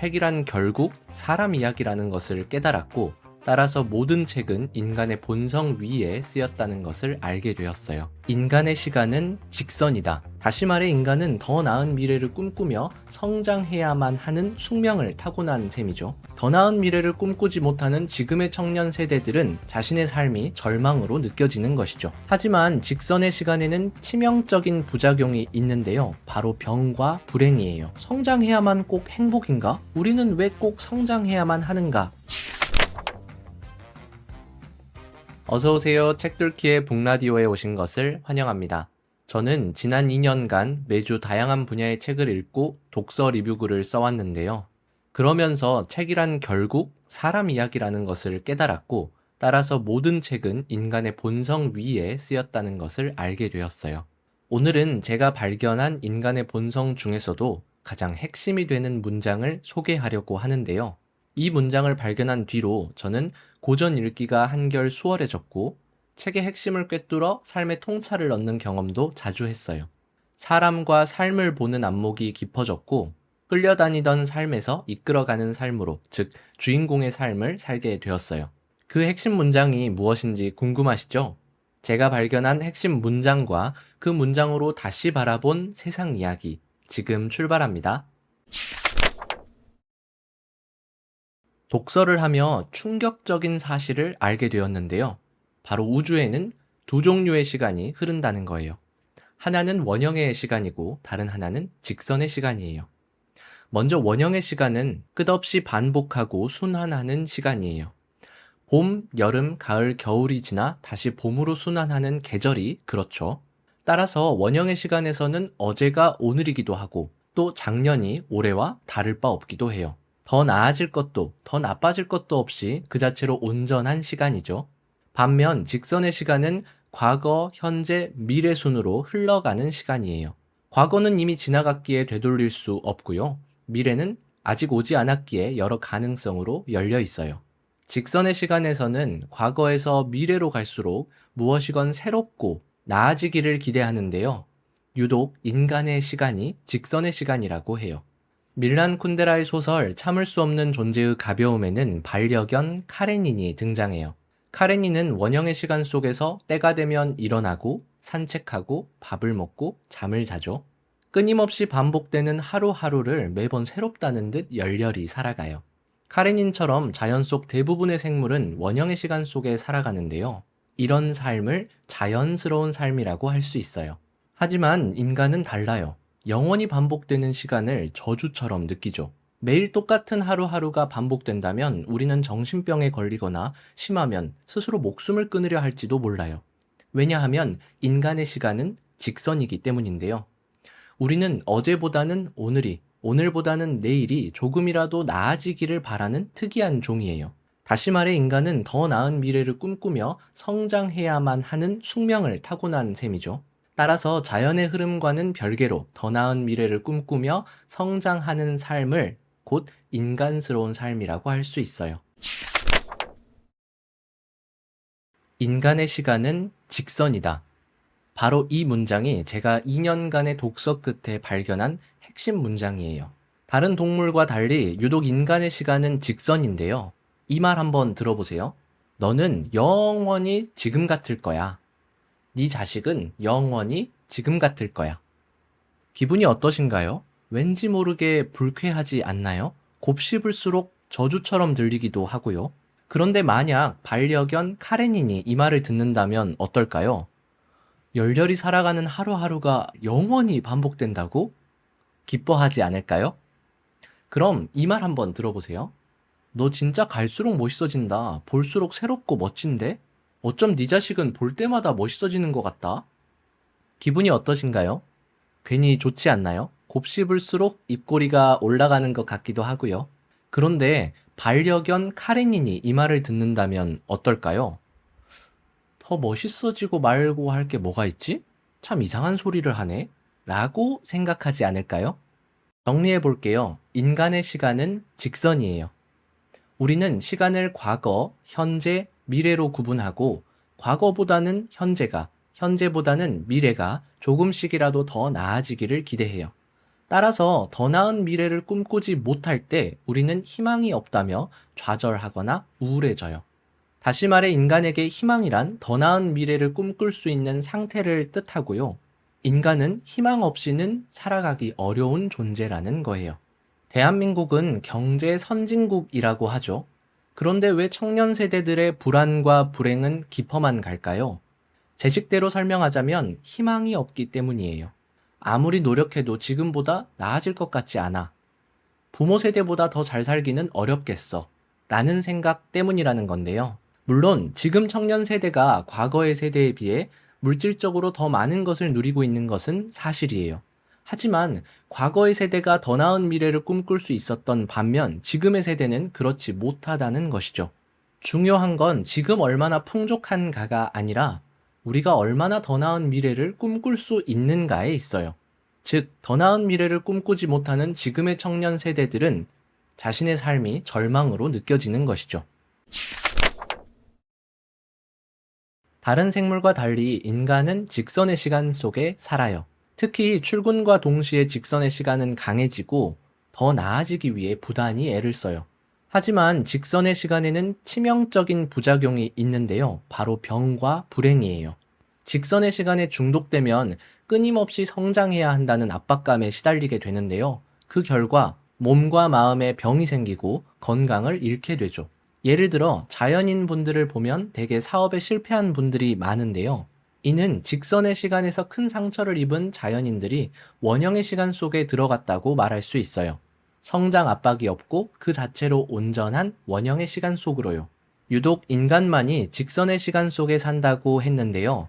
책이란 결국 사람 이야기라는 것을 깨달았고 따라서 모든 책은 인간의 본성 위에 쓰였다는 것을 알게 되었어요. 인간의 시간은 직선이다. 다시 말해 인간은 더 나은 미래를 꿈꾸며 성장해야만 하는 숙명을 타고난 셈이죠. 더 나은 미래를 꿈꾸지 못하는 지금의 청년 세대들은 자신의 삶이 절망으로 느껴지는 것이죠. 하지만 직선의 시간에는 치명적인 부작용이 있는데요. 바로 병과 불행이에요. 성장해야만 꼭 행복인가? 우리는 왜 꼭 성장해야만 하는가? 어서오세요. 책뚫기의 북라디오에 오신 것을 환영합니다. 저는 지난 2년간 매주 다양한 분야의 책을 읽고 독서 리뷰 글을 써왔는데요. 그러면서 책이란 결국 사람 이야기라는 것을 깨달았고, 따라서 모든 책은 인간의 본성 위에 쓰였다는 것을 알게 되었어요. 오늘은 제가 발견한 인간의 본성 중에서도 가장 핵심이 되는 문장을 소개하려고 하는데요. 이 문장을 발견한 뒤로 저는 고전 읽기가 한결 수월해졌고 책의 핵심을 꿰뚫어 삶의 통찰을 얻는 경험도 자주 했어요. 사람과 삶을 보는 안목이 깊어졌고 끌려다니던 삶에서 이끌어가는 삶으로, 즉 주인공의 삶을 살게 되었어요. 그 핵심 문장이 무엇인지 궁금하시죠? 제가 발견한 핵심 문장과 그 문장으로 다시 바라본 세상 이야기 지금 출발합니다. 독서를 하며 충격적인 사실을 알게 되었는데요. 바로 우주에는 두 종류의 시간이 흐른다는 거예요. 하나는 원형의 시간이고 다른 하나는 직선의 시간이에요. 먼저 원형의 시간은 끝없이 반복하고 순환하는 시간이에요. 봄, 여름, 가을, 겨울이 지나 다시 봄으로 순환하는 계절이 그렇죠. 따라서 원형의 시간에서는 어제가 오늘이기도 하고 또 작년이 올해와 다를 바 없기도 해요. 더 나아질 것도 더 나빠질 것도 없이 그 자체로 온전한 시간이죠. 반면 직선의 시간은 과거, 현재, 미래 순으로 흘러가는 시간이에요. 과거는 이미 지나갔기에 되돌릴 수 없고요. 미래는 아직 오지 않았기에 여러 가능성으로 열려 있어요. 직선의 시간에서는 과거에서 미래로 갈수록 무엇이건 새롭고 나아지기를 기대하는데요. 유독 인간의 시간이 직선의 시간이라고 해요. 밀란 쿤데라의 소설 참을 수 없는 존재의 가벼움에는 반려견 카레닌이 등장해요. 카레닌은 원형의 시간 속에서 때가 되면 일어나고 산책하고 밥을 먹고 잠을 자죠. 끊임없이 반복되는 하루하루를 매번 새롭다는 듯 열렬히 살아가요. 카레닌처럼 자연 속 대부분의 생물은 원형의 시간 속에 살아가는데요. 이런 삶을 자연스러운 삶이라고 할 수 있어요. 하지만 인간은 달라요. 영원히 반복되는 시간을 저주처럼 느끼죠. 매일 똑같은 하루하루가 반복된다면 우리는 정신병에 걸리거나 심하면 스스로 목숨을 끊으려 할지도 몰라요. 왜냐하면 인간의 시간은 직선이기 때문인데요. 우리는 어제보다는 오늘이, 오늘보다는 내일이 조금이라도 나아지기를 바라는 특이한 종이에요. 다시 말해 인간은 더 나은 미래를 꿈꾸며 성장해야만 하는 숙명을 타고난 셈이죠. 따라서 자연의 흐름과는 별개로 더 나은 미래를 꿈꾸며 성장하는 삶을 곧 인간스러운 삶이라고 할 수 있어요. 인간의 시간은 직선이다. 바로 이 문장이 제가 2년간의 독서 끝에 발견한 핵심 문장이에요. 다른 동물과 달리 유독 인간의 시간은 직선인데요. 이 말 한번 들어보세요. 너는 영원히 지금 같을 거야. 네 자식은 영원히 지금 같을 거야. 기분이 어떠신가요? 왠지 모르게 불쾌하지 않나요? 곱씹을수록 저주처럼 들리기도 하고요. 그런데 만약 반려견 카레닌이 이 말을 듣는다면 어떨까요? 열렬히 살아가는 하루하루가 영원히 반복된다고? 기뻐하지 않을까요? 그럼 이 말 한번 들어보세요. 너 진짜 갈수록 멋있어진다. 볼수록 새롭고 멋진데? 어쩜 네 자식은 볼 때마다 멋있어지는 것 같다? 기분이 어떠신가요? 괜히 좋지 않나요? 곱씹을수록 입꼬리가 올라가는 것 같기도 하고요. 그런데 반려견 카레닌이 이 말을 듣는다면 어떨까요? 더 멋있어지고 말고 할 게 뭐가 있지? 참 이상한 소리를 하네? 라고 생각하지 않을까요? 정리해 볼게요. 인간의 시간은 직선이에요. 우리는 시간을 과거, 현재, 미래로 구분하고 과거보다는 현재가, 현재보다는 미래가 조금씩이라도 더 나아지기를 기대해요. 따라서 더 나은 미래를 꿈꾸지 못할 때 우리는 희망이 없다며 좌절하거나 우울해져요. 다시 말해 인간에게 희망이란 더 나은 미래를 꿈꿀 수 있는 상태를 뜻하고요. 인간은 희망 없이는 살아가기 어려운 존재라는 거예요. 대한민국은 경제 선진국이라고 하죠. 그런데 왜 청년 세대들의 불안과 불행은 깊어만 갈까요? 제 식대로 설명하자면 희망이 없기 때문이에요. 아무리 노력해도 지금보다 나아질 것 같지 않아. 부모 세대보다 더 잘 살기는 어렵겠어. 라는 생각 때문이라는 건데요. 물론 지금 청년 세대가 과거의 세대에 비해 물질적으로 더 많은 것을 누리고 있는 것은 사실이에요. 하지만 과거의 세대가 더 나은 미래를 꿈꿀 수 있었던 반면 지금의 세대는 그렇지 못하다는 것이죠. 중요한 건 지금 얼마나 풍족한가가 아니라 우리가 얼마나 더 나은 미래를 꿈꿀 수 있는가에 있어요. 즉, 더 나은 미래를 꿈꾸지 못하는 지금의 청년 세대들은 자신의 삶이 절망으로 느껴지는 것이죠. 다른 생물과 달리 인간은 직선의 시간 속에 살아요. 특히 출근과 동시에 직선의 시간은 강해지고 더 나아지기 위해 부단히 애를 써요. 하지만 직선의 시간에는 치명적인 부작용이 있는데요. 바로 병과 불행이에요. 직선의 시간에 중독되면 끊임없이 성장해야 한다는 압박감에 시달리게 되는데요. 그 결과 몸과 마음에 병이 생기고 건강을 잃게 되죠. 예를 들어 자연인 분들을 보면 대개 사업에 실패한 분들이 많은데요. 이는 직선의 시간에서 큰 상처를 입은 자연인들이 원형의 시간 속에 들어갔다고 말할 수 있어요. 성장 압박이 없고 그 자체로 온전한 원형의 시간 속으로요. 유독 인간만이 직선의 시간 속에 산다고 했는데요.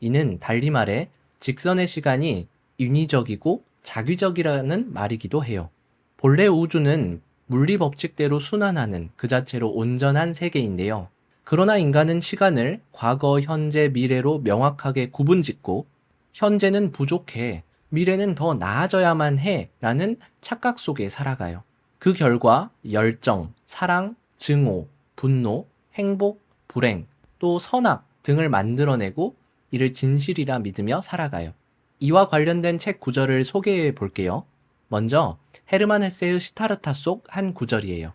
이는 달리 말해 직선의 시간이 인위적이고 자기적이라는 말이기도 해요. 본래 우주는 물리 법칙대로 순환하는 그 자체로 온전한 세계인데요. 그러나 인간은 시간을 과거, 현재, 미래로 명확하게 구분 짓고 현재는 부족해, 미래는 더 나아져야만 해 라는 착각 속에 살아가요. 그 결과 열정, 사랑, 증오, 분노, 행복, 불행, 또 선악 등을 만들어내고 이를 진실이라 믿으며 살아가요. 이와 관련된 책 구절을 소개해 볼게요. 먼저 헤르만 헤세의 시타르타 속 한 구절이에요.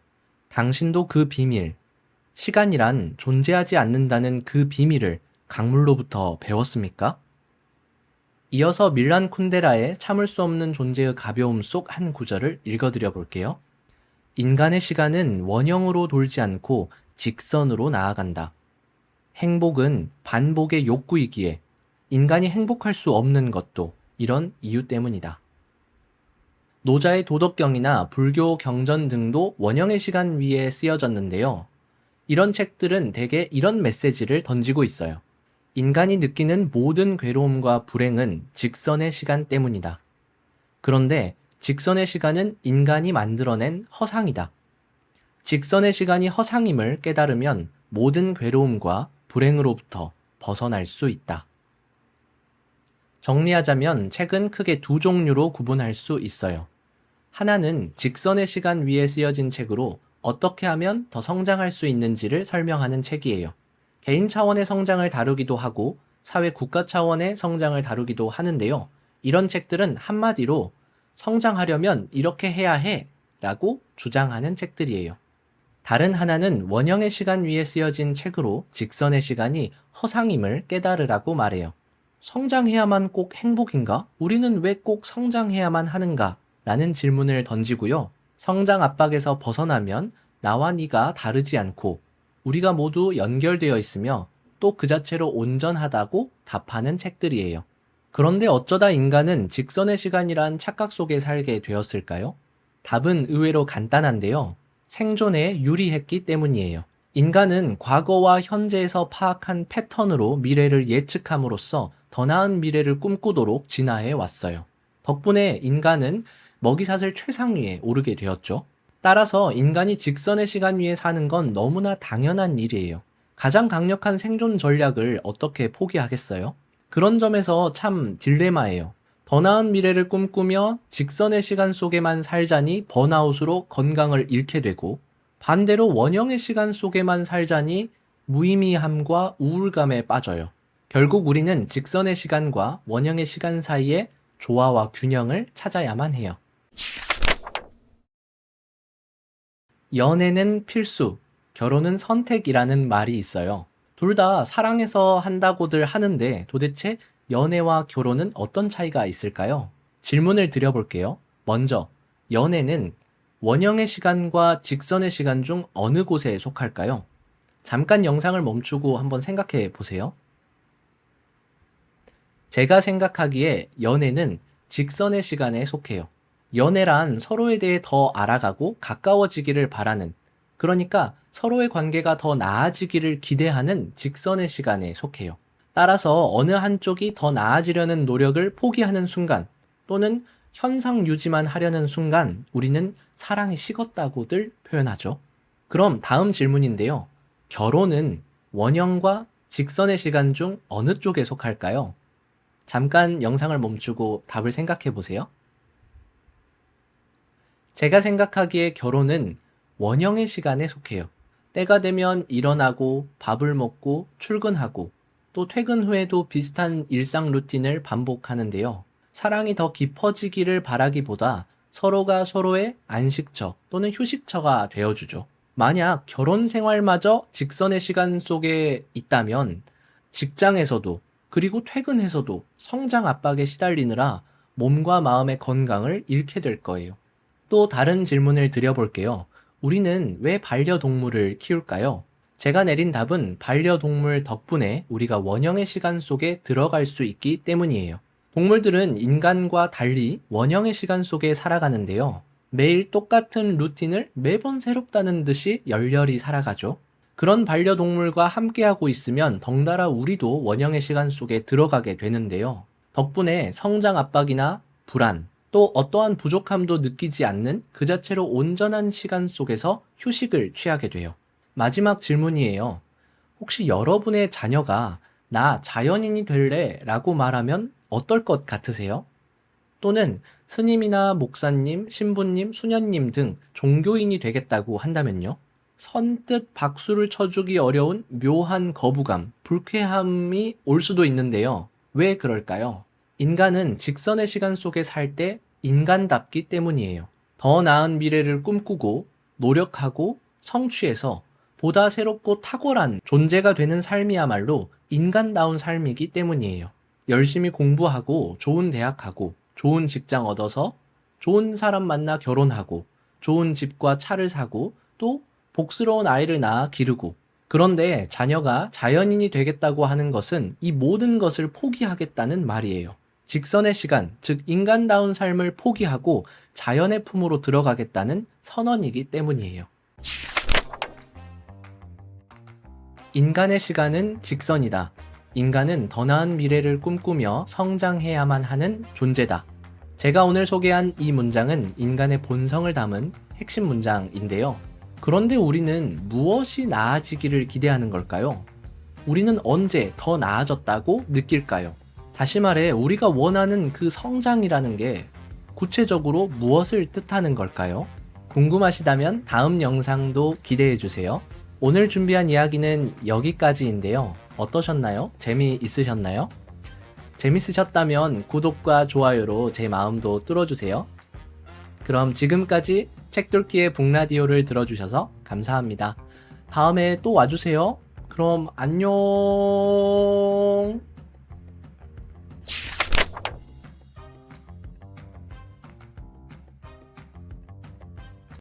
당신도 그 비밀, 시간이란 존재하지 않는다는 그 비밀을 강물로부터 배웠습니까? 이어서 밀란 쿤데라의 참을 수 없는 존재의 가벼움 속 한 구절을 읽어드려 볼게요. 인간의 시간은 원형으로 돌지 않고 직선으로 나아간다. 행복은 반복의 욕구이기에 인간이 행복할 수 없는 것도 이런 이유 때문이다. 노자의 도덕경이나 불교 경전 등도 원형의 시간 위에 쓰여졌는데요. 이런 책들은 대개 이런 메시지를 던지고 있어요. 인간이 느끼는 모든 괴로움과 불행은 직선의 시간 때문이다. 그런데 직선의 시간은 인간이 만들어낸 허상이다. 직선의 시간이 허상임을 깨달으면 모든 괴로움과 불행으로부터 벗어날 수 있다. 정리하자면 책은 크게 두 종류로 구분할 수 있어요. 하나는 직선의 시간 위에 쓰여진 책으로 어떻게 하면 더 성장할 수 있는지를 설명하는 책이에요. 개인 차원의 성장을 다루기도 하고 사회 국가 차원의 성장을 다루기도 하는데요. 이런 책들은 한마디로 성장하려면 이렇게 해야 해 라고 주장하는 책들이에요. 다른 하나는 원형의 시간 위에 쓰여진 책으로 직선의 시간이 허상임을 깨달으라고 말해요. 성장해야만 꼭 행복인가? 우리는 왜 꼭 성장해야만 하는가? 라는 질문을 던지고요. 성장 압박에서 벗어나면 나와 네가 다르지 않고 우리가 모두 연결되어 있으며 또 그 자체로 온전하다고 답하는 책들이에요. 그런데 어쩌다 인간은 직선의 시간이란 착각 속에 살게 되었을까요? 답은 의외로 간단한데요. 생존에 유리했기 때문이에요. 인간은 과거와 현재에서 파악한 패턴으로 미래를 예측함으로써 더 나은 미래를 꿈꾸도록 진화해 왔어요. 덕분에 인간은 먹이사슬 최상위에 오르게 되었죠. 따라서 인간이 직선의 시간 위에 사는 건 너무나 당연한 일이에요. 가장 강력한 생존 전략을 어떻게 포기하겠어요? 그런 점에서 참 딜레마예요. 더 나은 미래를 꿈꾸며 직선의 시간 속에만 살자니 번아웃으로 건강을 잃게 되고 반대로 원형의 시간 속에만 살자니 무의미함과 우울감에 빠져요. 결국 우리는 직선의 시간과 원형의 시간 사이에 조화와 균형을 찾아야만 해요. 연애는 필수, 결혼은 선택이라는 말이 있어요. 둘 다 사랑해서 한다고들 하는데 도대체 연애와 결혼은 어떤 차이가 있을까요? 질문을 드려볼게요. 먼저, 연애는 원형의 시간과 직선의 시간 중 어느 곳에 속할까요? 잠깐 영상을 멈추고 한번 생각해 보세요. 제가 생각하기에 연애는 직선의 시간에 속해요. 연애란 서로에 대해 더 알아가고 가까워지기를 바라는, 그러니까 서로의 관계가 더 나아지기를 기대하는 직선의 시간에 속해요. 따라서 어느 한쪽이 더 나아지려는 노력을 포기하는 순간, 또는 현상 유지만 하려는 순간, 우리는 사랑이 식었다고들 표현하죠. 그럼 다음 질문인데요. 결혼은 원형과 직선의 시간 중 어느 쪽에 속할까요? 잠깐 영상을 멈추고 답을 생각해 보세요. 제가 생각하기에 결혼은 원형의 시간에 속해요. 때가 되면 일어나고 밥을 먹고 출근하고 또 퇴근 후에도 비슷한 일상 루틴을 반복하는데요. 사랑이 더 깊어지기를 바라기보다 서로가 서로의 안식처 또는 휴식처가 되어주죠. 만약 결혼 생활마저 직선의 시간 속에 있다면 직장에서도 그리고 퇴근해서도 성장 압박에 시달리느라 몸과 마음의 건강을 잃게 될 거예요. 또 다른 질문을 드려볼게요. 우리는 왜 반려동물을 키울까요? 제가 내린 답은 반려동물 덕분에 우리가 원형의 시간 속에 들어갈 수 있기 때문이에요. 동물들은 인간과 달리 원형의 시간 속에 살아가는데요. 매일 똑같은 루틴을 매번 새롭다는 듯이 열렬히 살아가죠. 그런 반려동물과 함께하고 있으면 덩달아 우리도 원형의 시간 속에 들어가게 되는데요. 덕분에 성장 압박이나 불안, 또 어떠한 부족함도 느끼지 않는 그 자체로 온전한 시간 속에서 휴식을 취하게 돼요. 마지막 질문이에요. 혹시 여러분의 자녀가 나 자연인이 될래 라고 말하면 어떨 것 같으세요? 또는 스님이나 목사님, 신부님, 수녀님 등 종교인이 되겠다고 한다면요? 선뜻 박수를 쳐주기 어려운 묘한 거부감, 불쾌함이 올 수도 있는데요. 왜 그럴까요? 인간은 직선의 시간 속에 살 때 인간답기 때문이에요. 더 나은 미래를 꿈꾸고 노력하고 성취해서 보다 새롭고 탁월한 존재가 되는 삶이야말로 인간다운 삶이기 때문이에요. 열심히 공부하고 좋은 대학 가고 좋은 직장 얻어서 좋은 사람 만나 결혼하고 좋은 집과 차를 사고 또 복스러운 아이를 낳아 기르고 그런데 자녀가 자연인이 되겠다고 하는 것은 이 모든 것을 포기하겠다는 말이에요. 직선의 시간, 즉 인간다운 삶을 포기하고 자연의 품으로 들어가겠다는 선언이기 때문이에요. 인간의 시간은 직선이다. 인간은 더 나은 미래를 꿈꾸며 성장해야만 하는 존재다. 제가 오늘 소개한 이 문장은 인간의 본성을 담은 핵심 문장인데요. 그런데 우리는 무엇이 나아지기를 기대하는 걸까요? 우리는 언제 더 나아졌다고 느낄까요? 다시 말해, 우리가 원하는 그 성장이라는 게 구체적으로 무엇을 뜻하는 걸까요? 궁금하시다면 다음 영상도 기대해 주세요. 오늘 준비한 이야기는 여기까지인데요. 어떠셨나요? 재미있으셨나요? 재밌으셨다면 구독과 좋아요로 제 마음도 뚫어주세요. 그럼 지금까지 책돌기의 북라디오를 들어주셔서 감사합니다. 다음에 또 와주세요. 그럼 안녕.